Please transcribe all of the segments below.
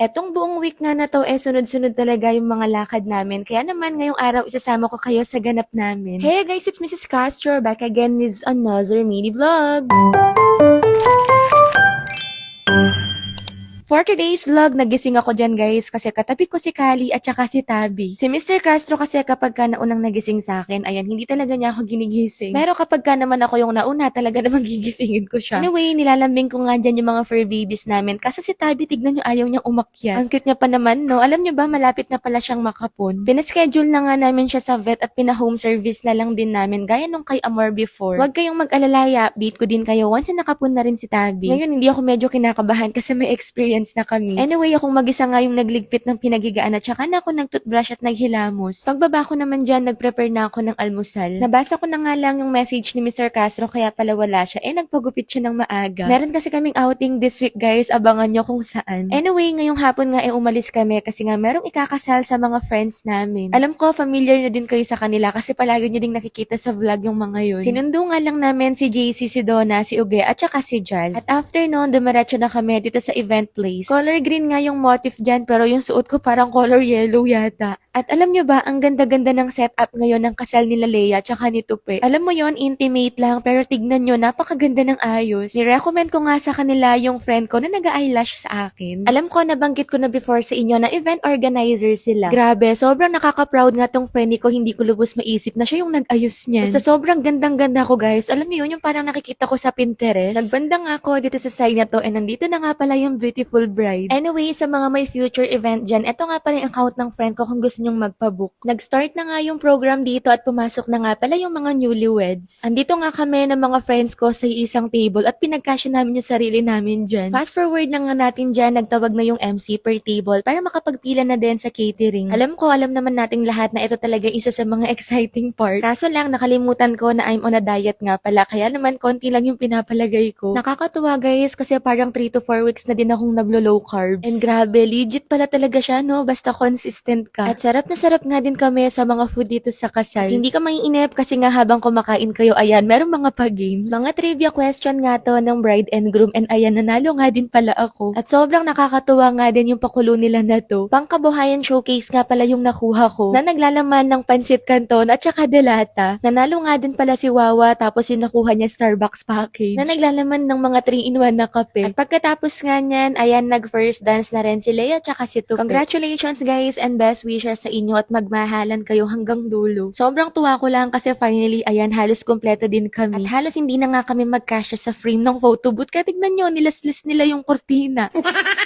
Etong buong week nga na to, eh, sunod-sunod talaga yung mga lakad namin. Kaya naman, ngayong araw, isasama ko kayo sa ganap namin. Hey guys, it's Mrs. Castro, back again with another mini vlog. For today's vlog, nagising ako dyan guys kasi katabi ko si Kali at saka si Tabi. Si Mr. Castro kasi kapag ka naunang nagising sa akin, ayan, hindi talaga niya ako ginigising. Pero kapag ka naman ako yung nauna, talaga namang gigisingin ko siya. Anyway, nilalambing ko nga dyan yung mga fur babies namin. Kaso si Tabi, tignan nyo, ayaw niyang umakyat. Ang cute niya pa naman, no? Alam niyo ba, malapit na pala siyang makapon. Pinaschedule na nga namin siya sa vet at pina-home service na lang din namin, gaya nung kay Amor before. Huwag kayong mag-alala, update ko din kayo once na nakapon na rin si Tabi. Ngayon, hindi ako medyo kinakabahan kasi may experience na kami. Anyway, akong mag-isa nga yung nagligpit ng pinagigaan at saka na ako nag-toothbrush at naghilamos. Pagbaba ko naman dyan, nag-prepare na ako ng almusal. Nabasa ko na nga lang yung message ni Mr. Castro kaya pala wala siya. Eh, nagpagupit siya ng maaga. Meron kasi kaming outing this week, guys. Abangan nyo kung saan. Anyway, ngayong hapon nga eh umalis kami kasi nga merong ikakasal sa mga friends namin. Alam ko, familiar na din kayo sa kanila kasi palagi nyo ding nakikita sa vlog yung mga yun. Sinundo nga lang namin si JC, si Donna, si Uge, at saka si Jazz. At after noon, dumiretso na kami dito sa event place. Color green nga yung motif dyan, pero yung suot ko parang color yellow yata. At alam nyo ba, ang ganda-ganda ng setup ngayon ng kasal nila Leia tsaka ni Tupe. Alam mo yon intimate lang, pero tignan nyo, napakaganda ng ayos. Nirecommend ko nga sa kanila yung friend ko na nag-eyelash sa akin. Alam ko, nabanggit ko na before sa inyo na event organizer sila. Grabe, sobrang nakaka-proud nga tong friend ko, hindi ko lubos maisip na siya yung nag-ayos niyan. Basta sobrang gandang-ganda ko guys. Alam niyo yun, yung parang nakikita ko sa Pinterest. Nagbanda nga ako dito sa side na to, and nandito na nga pala yung beautiful bride. Anyway, sa mga may future event dyan, eto nga pala yung account ng friend ko kung gusto nyong magpabook. Nag-start na nga yung program dito at pumasok na nga pala yung mga newlyweds. Andito nga kami ng mga friends ko sa isang table at pinagkasya namin yung sarili namin dyan. Fast forward na nga natin dyan, nagtawag na yung MC per table para makapagpila na din sa catering. Alam ko, alam naman nating lahat na ito talaga isa sa mga exciting part. Kaso lang, nakalimutan ko na I'm on a diet nga pala, kaya naman konti lang yung pinapalagay ko. Nakakatuwa guys, kasi parang 3 to 4 weeks na din akong naglo-low carbs. And grabe, legit pala talaga siya, no? Basta consistent ka. At sarap na sarap nga din kami sa mga food dito sa kasal. At hindi ka maiinip kasi nga habang kumakain kayo, ayan, merong mga pa-games. Mga trivia question nga to ng bride and groom and ayan, nanalo nga din pala ako. At sobrang nakakatuwa nga din yung pakulo nila na to. Pangkabuhayan showcase nga pala yung nakuha ko na naglalaman ng pansit canton at saka delata. Nanalo nga din pala si Wawa tapos yung nakuha niya Starbucks package na naglalaman ng mga 3-in-1 na kape. At pagkatapos nga niyan, ayan, nag-first dance na rin si Leia at saka si Tupe. Congratulations guys and best wishes sa inyo at magmahalan kayo hanggang dulo. Sobrang tuwa ko lang kasi finally, ayan, halos kompleto din kami. At halos hindi na nga kami magkasya sa frame ng photo booth. Kaya tignan nyo, nilaslis nila yung kortina.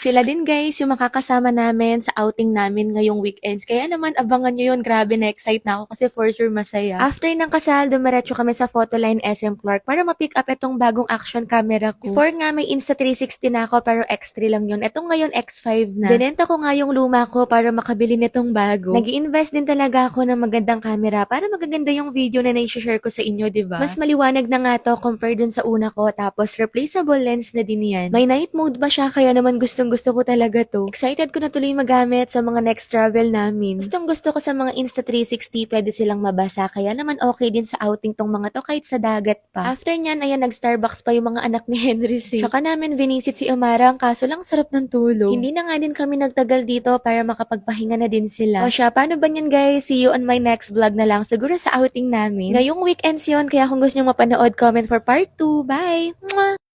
Sila din guys, yung makakasama namin sa outing namin ngayong weekends. Kaya naman abangan nyo yun, grabe na excite na ako kasi for sure masaya. After ng kasal, dumiretso kami sa Photoline SM Clark para ma-pick up itong bagong action camera ko. Before nga may Insta360 na ako pero X3 lang yun. Itong ngayon X5 na. Binenta ko nga yung luma ko para makabili nitong bago. nag invest din talaga ako ng magandang camera para magaganda yung video na na-share ko sa inyo, di ba? Mas maliwanag na nga to compared dun sa una ko tapos replaceable lens na din yan. May night mode ba siya kaya naman gustong gusto ko talaga to. Excited ko na tuloy magamit sa mga next travel namin. Gustong gusto ko sa mga Insta360 pwede silang mabasa kaya naman okay din sa outing tong mga to kahit sa dagat pa. After nyan, ayan nag-Starbucks pa yung mga anak ni Henry C. Tsaka namin vinisit si Amara kaso lang sarap ng tulog. Hindi na nga din kami nagtagal dito para makapagpahinga na din sila. O siya, paano ba yan guys? See you on my next vlog na lang siguro sa outing namin. Ngayong weekends yun kaya kung gusto nyo mapanood, comment for part 2. Bye! Mwah!